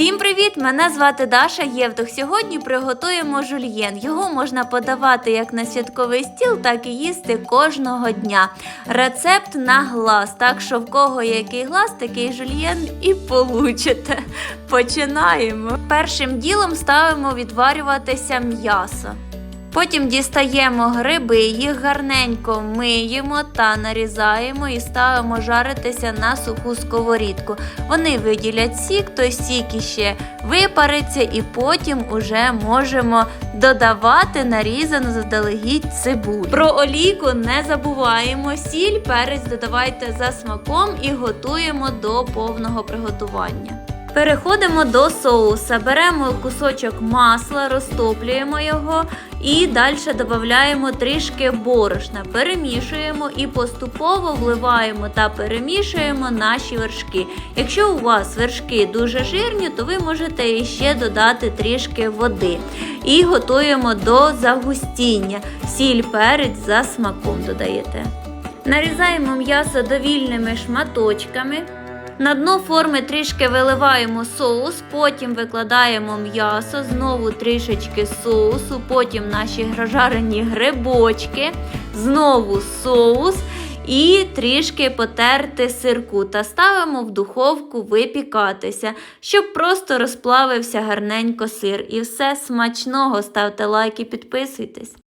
Всім привіт! Мене звати Даша Євтух. Сьогодні приготуємо жульєн. Його можна подавати як на святковий стіл, так і їсти кожного дня. Рецепт на глаз. Так що в кого який глаз, такий жульєн і получите. Починаємо. Першим ділом ставимо відварюватися м'ясо. Потім дістаємо гриби, їх гарненько миємо та нарізаємо і ставимо жаритися на суху сковорідку. Вони виділять сік, той сік іще випариться, і потім уже можемо додавати нарізану заздалегідь цибулю. Про олійку не забуваємо. Сіль, перець додавайте за смаком і готуємо до повного приготування. Переходимо до соуса. Беремо кусочок масла, розтоплюємо його і далі додаємо трішки борошна. Перемішуємо і поступово вливаємо та перемішуємо наші вершки. Якщо у вас вершки дуже жирні, то ви можете ще додати трішки води. І готуємо до загустіння. Сіль перець за смаком додаєте. Нарізаємо м'ясо довільними шматочками. На дно форми трішки виливаємо соус, потім викладаємо м'ясо, знову трішечки соусу, потім наші жарені грибочки, знову соус і трішки потерти сирку та ставимо в духовку випікатися, щоб просто розплавився гарненько сир. І все смачного, ставте лайк і підписуйтесь.